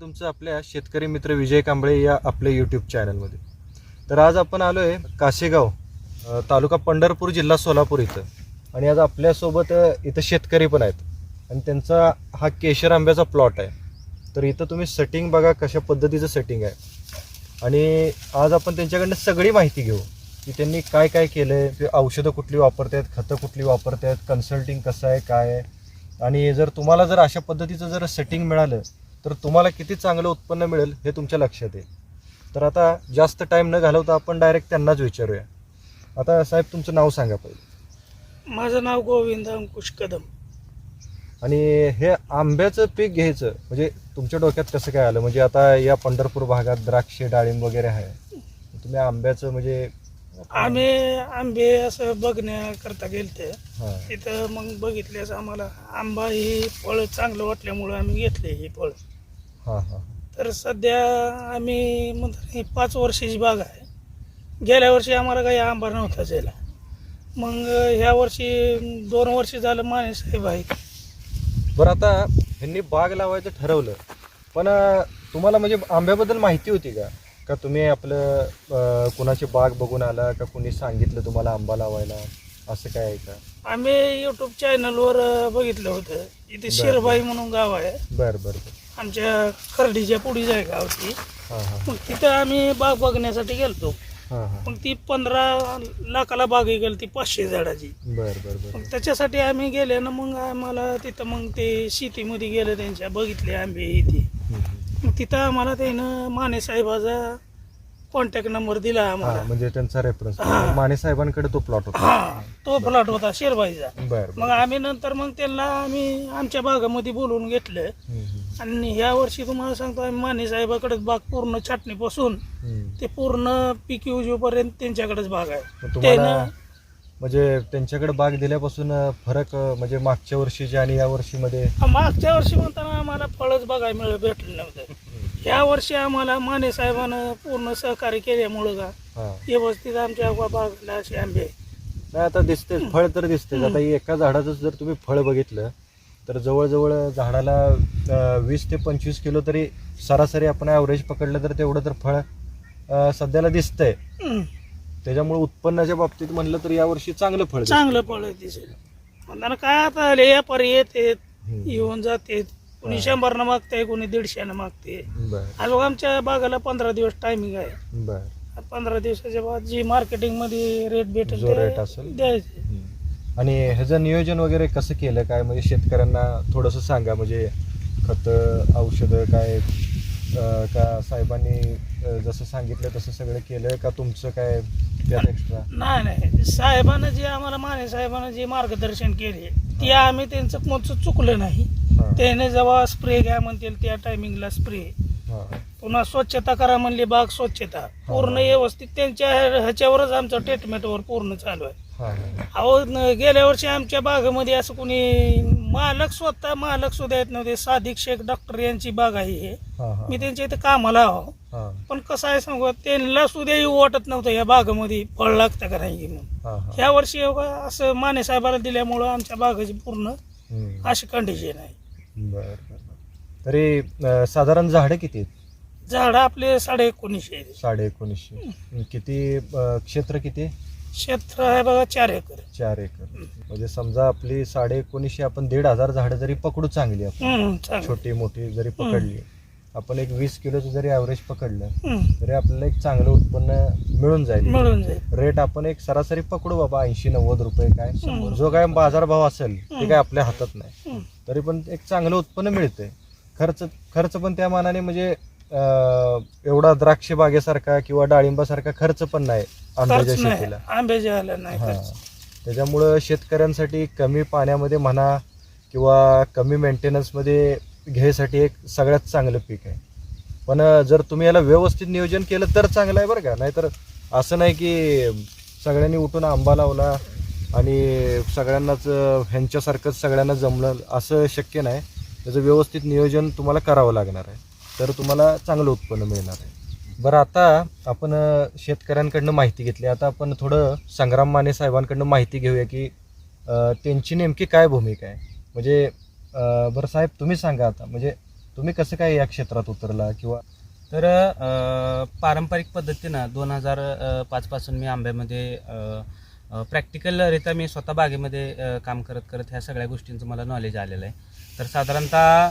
तुमचं आपल्या शेतकरी मित्र विजय कांबळे या आपल्या यूट्यूब चॅनलमध्ये तर आज आपण आलो आहे कासेगाव तालुका पंढरपूर जिल्हा सोलापूर इथं. आणि आज आपल्यासोबत इथं शेतकरी पण आहेत. आणि त्यांचा हा केशर आंब्याचा प्लॉट आहे. तर इथं तुम्ही सेटिंग बघा कशा पद्धतीचं सेटिंग आहे. आणि आज आपण त्यांच्याकडनं सगळी माहिती घेऊ की त्यांनी काय काय केलं आहे औषधं कुठली वापरतायत खतं कुठली वापरतायत कन्सल्टिंग कसं आहे काय आहे. आणि जर तुम्हाला जर अशा पद्धतीचं जर सेटिंग मिळालं तर तुम्हाला किती चांगलं उत्पन्न मिळेल हे तुमच्या लक्षात येईल. तर आता जास्त टाईम न घालवता आपण डायरेक्ट त्यांनाच विचारूया. आता साहेब तुमचं नाव सांगा पहिले. माझं नाव गोविंद अंकुश कदम. आणि हे आंब्याचं पीक घ्यायचं म्हणजे तुमच्या डोक्यात कसं काय आलं? म्हणजे आता या पंढरपूर भागात द्राक्ष डाळिंब वगैरे आहे. तुम्ही आंब्याचं म्हणजे आम्ही आंबे असं बघण्याकरता गेलते. तिथं मग बघितल्यास आम्हाला आंबा ही फळ चांगलं वाटल्यामुळं आम्ही घेतले ही फळ. हां हां. तर सध्या आम्ही म्हणतो ही पाच वर्षाची बाग आहे. गेल्या वर्षी आम्हाला काही आंबा नव्हता जायला मग ह्या वर्षी दोन वर्ष झालं माने साहेब आहे. बरं आता ह्यांनी बाग लावायचं ठरवलं. पण अं, तुम्हाला म्हणजे आंब्याबद्दल माहिती होती का? का तुम्ही आपलं अं, कुणाची बाग बघून आला का कुणी सांगितलं तुम्हाला आंबा लावायला? असं काय आहे का? आम्ही यूट्यूब चॅनलवर बघितलं होतं. इथे शिरबाई म्हणून गाव आहे. बरं बरं बरं. आमच्या खर्डीच्या पुढीच आहे गाव ती हां हां. मग तिथं आम्ही बाग बघण्यासाठी गेलतो. हां हां. मग ती पंधरा लाखाला बाग गेली ती पाचशे झाडाची. बरं बरं बरं. मग त्याच्यासाठी आम्ही गेले ना मग आम्हाला तिथं मग ते शेतीमध्ये गेलं त्यांच्या बघितले आंबे हे ते. हम्म, हम्म. मग तिथं आम्हाला त्यानं माने साहेबाचा कॉन्टॅक्ट नंबर दिला हां आम्हाला. म्हणजे त्यांचा रेफरन्स हां. माने साहेबांकडे तो प्लॉट होता. हा तो फ्लॉट होता शेरबाईचा. बरं मग आम्ही नंतर मग त्यांना आम्ही आमच्या बागामध्ये बोलवून घेतलं. हम्म, हम्म, आणि ह्या वर्षी तुम्हाला सांगतो आम्ही माने साहेबाकडे बाग पूर्ण छाटणीपासून. ते पूर्ण पीक येऊपर्यंत त्यांच्याकडेच बाग आहे. त्यानं म्हणजे त्यांच्याकडे बाग दिल्यापासून फरक म्हणजे मागच्या वर्षीच्या आणि या वर्षीमध्ये? मागच्या वर्षी म्हणताना आम्हाला फळच बघायला मिळ भेटलं नव्हतं. ह्या वर्षी आम्हाला माने साहेबानं पूर्ण सहकार्य केल्यामुळं का हां. व्यवस्थित आमच्या बागेला असे आंबे आता दिसते फळ तर दिसते आता एका झाडाचं जर तुम्ही फळ बघितलं तर जवळजवळ झाडाला वीस ते पंचवीस किलो तरी सरासरी आपण ॲव्हरेज पकडलं तर तेवढं तर फळ सध्याला दिसतंय. त्याच्यामुळे उत्पन्नाच्या बाबतीत म्हणलं तर यावर्षी चांगलं फळ. चांगलं फळ दिसेल म्हणताना काय आता लय व्यापारी येते. येऊन जाते कोणी हा. शंभरनं मागते कोणी दीडशेनं मागते बर आज आमच्या बागाला पंधरा दिवस टायमिंग आहे पंधरा दिवसाच्या बाद जी मार्केटिंगमध्ये रेट भेटेल. द्यायचे. आणि ह्याचं नियोजन वगैरे कसं केलं? काय म्हणजे शेतकऱ्यांना थोडंसं सांगा. म्हणजे खतं औषधं काय का साहेबांनी जसं सांगितलं तसं सगळं केलं का तुमचं काय त्यात एक्स्ट्रा नाही नाही. साहेबानं जे आम्हाला माने साहेबानं जे मार्गदर्शन केले ते आम्ही त्यांचं कोणचं चुकलं नाही. हां. त्याने जेव्हा स्प्रे घ्या म्हणतील त्या टायमिंगला स्प्रे हां. पुन्हा स्वच्छता करा म्हणली बाग स्वच्छता. पूर्ण व्यवस्थित त्यांच्या ह्याच्यावरच आमचं ट्रीटमेंटवर पूर्ण चालू आहे. अहो न- गेल्या वर्षी आमच्या बागेमध्ये असं कोणी मालक स्वतः मालक सुद्धा येत नव्हते. सादिक शेख डॉक्टर यांची बाग आहे हे. हां हां. मी त्यांच्या इथं कामाला आहो. हां. पण कसं आहे सांगू त्यांना सुद्धा येऊ वाटत नव्हतं या बागेमध्ये फळ लागतं का नाही म्हणून. हां हां. ह्या वर्षी एवढं असं माने साहेबाला दिल्यामुळं आमच्या बागेची पूर्ण. अशी कंडिशन आहे. बरं. तरी अं, साधारण झाडं किती आहेत? झाडं आपले साडे एकोणीसशे आहेत. साडे एकोणीसशे. किती अं, क्षेत्र किती? क्षेत्र आहे बघा चार एकर. चार एकर. म्हणजे समजा आपली साडे एकोणीसशे आपण दीड हजार झाडं जरी पकडू चांगली आपण हम्म, चांगलं. छोटी मोठी जरी पकडली आपण एक वीस किलोचं जरी ॲव्हरेज पकडलं हम्म, तरी आपल्याला एक चांगलं उत्पन्न मिळून जाईल. मिळून जाईल. रेट आपण एक सरासरी पकडू बाबा ऐंशी नव्वद रुपये काय हम्म. जो काय बाजारभाव असेल ते काय आपल्या हातात नाही. हम्म. तरी पण एक चांगलं उत्पन्न मिळतंय. खर्च खर्च पण त्या मानाने म्हणजे एवढा द्राक्ष बागेसारखा किंवा डाळिंबासारखा खर्च पण नाही आंब्याच्या खर्च नाही. शेतीला. आंब्याच्या आला नाही हा. खर्च. त्याच्यामुळं शेतकऱ्यांसाठी कमी पाण्यामध्ये म्हणा किंवा कमी मेंटेनन्समध्ये घ्यायसाठी एक सगळ्यात चांगलं पीक आहे. पण अं, जर तुम्ही याला व्यवस्थित नियोजन केलं तर चांगलं आहे बरं का. नाहीतर असं नाही की सगळ्यांनी उठून आंबा लावला आणि सगळ्यांनाच अं, ह्यांच्यासारखंच सगळ्यांना जमलं असं शक्य नाही. त्याचं व्यवस्थित नियोजन तुम्हाला करावं लागणार आहे. तर तुम्हाला चांगलं उत्पन्न मिळणार आहे. बरं आता आपण शेतकऱ्यांकडनं माहिती घेतली. आता आपण थोडं संग्राम माने साहेबांकडनं माहिती घेऊया की त्यांची नेमकी काय भूमिका आहे? म्हणजे बरं साहेब तुम्ही सांगा आता. म्हणजे तुम्ही कसं काय या क्षेत्रात उतरला किंवा तर पारंपरिक पद्धतीनं दोन हजार पाचपासून मी आंब्यामध्ये प्रॅक्टिकलरित्या मी स्वतः बागेमध्ये काम करत करत ह्या सगळ्या गोष्टींचं मला नॉलेज आलेलं आहे. तर साधारणतः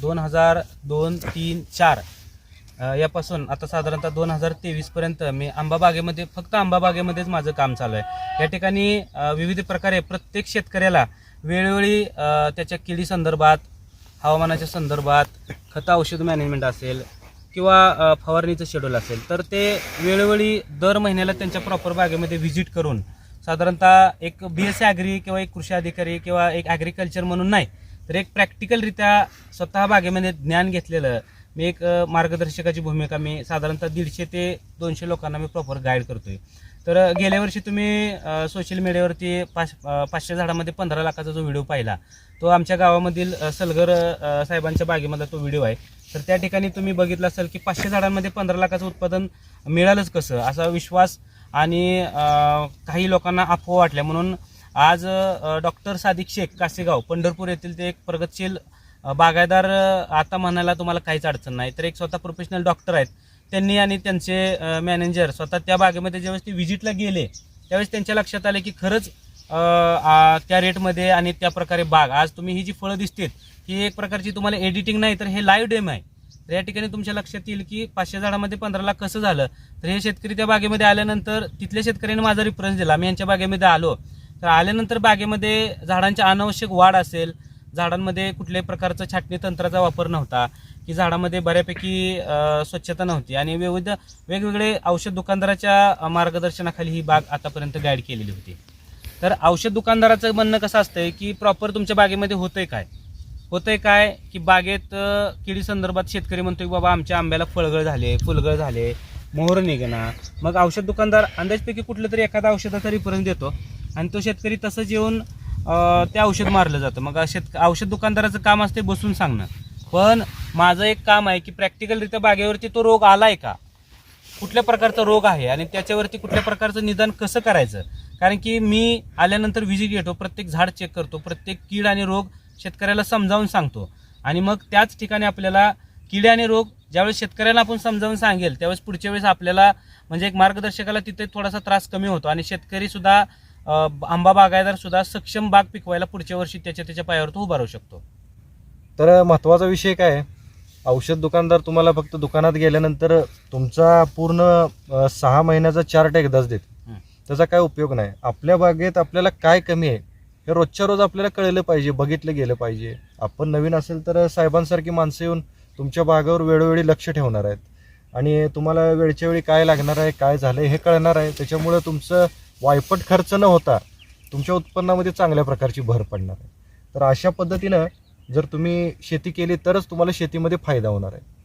दोन हजार दोन तीन चार. यापासून आता साधारणतः दोन हजार तेवीसपर्यंत मी आंबा बागेमध्ये फक्त आंबा बागेमध्येच माझं काम चालू आहे. या ठिकाणी विविध प्रकारे प्रत्येक शेतकऱ्याला वेळोवेळी त्याच्या किडी संदर्भात हवामानाच्या संदर्भात खतं औषध मॅनेजमेंट असेल किंवा फवारणीचं शेड्यूल असेल तर ते वेळोवेळी दर महिन्याला त्यांच्या प्रॉपर बागेमध्ये व्हिजिट करून साधारणतः एक बी एस सी ॲग्री किंवा एक कृषी अधिकारी किंवा एक ॲग्रिकल्चर म्हणून नाही तर एक प्रॅक्टिकलरित्या स्वतः बागेमध्ये ज्ञान घेतलेलं मी एक मार्गदर्शकाची भूमिका मी साधारणतः दीडशे ते दोनशे लोकांना मी प्रॉपर गाईड करतोय. तर गेल्या वर्षी तुम्ही सोशल मीडियावरती पाच पाचशे झाडामध्ये पंधरा लाखाचा जो व्हिडिओ पाहिला तो आमच्या गावामधील सलगर साहेबांच्या बागेमधला तो व्हिडिओ आहे. तर त्या ठिकाणी तुम्ही बघितलं असेल की पाचशे झाडांमध्ये पंधरा लाखाचं उत्पादन मिळालंच कसं असा विश्वास आणि काही लोकांना अफवा वाटल्या. म्हणून आज डॉक्टर सादिक शेख कासेगाव पंढरपूर येथील ते एक प्रगतशील बागायदार आता म्हणायला तुम्हाला काहीच अडचण नाही. तर एक स्वतः प्रोफेशनल डॉक्टर आहेत. त्यांनी आणि त्यांचे मॅनेजर स्वतः त्या बागेमध्ये ज्यावेळेस ते व्हिजिटला गेले त्यावेळेस त्यांच्या लक्षात आले की खरंच त्या रेटमध्ये आणि त्या प्रकारे बाग. आज तुम्ही ही जी फळं दिसतील ही एक प्रकारची तुम्हाला एडिटिंग नाही तर हे लाईव्ह डेम आहे. तर या ठिकाणी तुमच्या लक्षात येईल की पाचशे झाडामध्ये पंधरा लाख कसं झालं? तर हे शेतकरी त्या बागेमध्ये आल्यानंतर तिथल्या शेतकऱ्यांनी माझा रिफरन्स दिला. मी यांच्या बागेमध्ये आलो. तर आल्यानंतर बागेमध्ये झाडांच्या अनावश्यक वाढ असेल झाडांमध्ये कुठल्याही प्रकारचं छाटणी तंत्राचा वापर नव्हता की झाडामध्ये बऱ्यापैकी स्वच्छता नव्हती. आणि विविध वेगवेगळे औषध दुकानदाराच्या मार्गदर्शनाखाली ही बाग आतापर्यंत गाईड केलेली होती. तर औषध दुकानदाराचं म्हणणं कसं असतंय की प्रॉपर तुमच्या बागेमध्ये होतंय काय? होतंय काय की बागेत किडी संदर्भात शेतकरी म्हणतो की बाबा आमच्या आंब्याला फळगळ झाले फुलगळ झाले मोहर निघणार मग औषध दुकानदार अंदाजपैकी कुठलं तरी एखादा औषधाचा रिफरन्स देतो. आणि तो शेतकरी तसंच येऊन ते औषध मारलं जातं. मग शेत औषध दुकानदाराचं काम असते बसून सांगणं. पण माझं एक काम आहे की प्रॅक्टिकलरित्या बागेवरती तो रोग आला आहे का? कुठल्या प्रकारचा रोग आहे आणि त्याच्यावरती कुठल्या प्रकारचं निदान कसं करायचं? कारण की मी आल्यानंतर व्हिजिट घेतो प्रत्येक झाड चेक करतो प्रत्येक कीड आणि रोग शेतकऱ्याला समजावून सांगतो. आणि मग त्याच ठिकाणी आपल्याला किडे आणि रोग ज्यावेळेस शेतकऱ्याला आपण समजावून सांगेल त्यावेळेस पुढच्या वेळेस आपल्याला म्हणजे एक मार्गदर्शकाला तिथे थोडासा त्रास कमी होतो. आणि शेतकरीसुद्धा आंबा बागायदार सुद्धा सक्षम बाग पिकवायला पुढच्या वर्षी त्याच्या त्याच्या पायावर तो उभा राहू शकतो. तर महत्त्वाचा विषय काय आहे? औषध दुकानदार तुम्हाला फक्त दुकानात गेल्यानंतर तुमचा पूर्ण अ, सहा महिन्याचा चार्ट एकदाच देत. हं. त्याचा काय उपयोग नाही. आपल्या बागेत आपल्याला काय कमी आहे हे रोजच्या रोज आपल्याला कळलं पाहिजे बघितलं गेलं पाहिजे. आपण नवीन असेल तर साहेबांसारखी माणसं येऊन तुमच्या बागेवर वेळोवेळी लक्ष ठेवणार आहेत. आणि तुम्हाला वेळच्या वेळी काय लागणार आहे काय झालं हे कळणार आहे. त्याच्यामुळं तुमचं वायपट खर्च न होता तुमच्या उत्पन्नामध्ये चांगल्या प्रकारची भर पडणार आहे. तर अशा पद्धतीनं जर तुम्ही शेती केली तरच तुम्हाला शेतीमध्ये फायदा होणार आहे.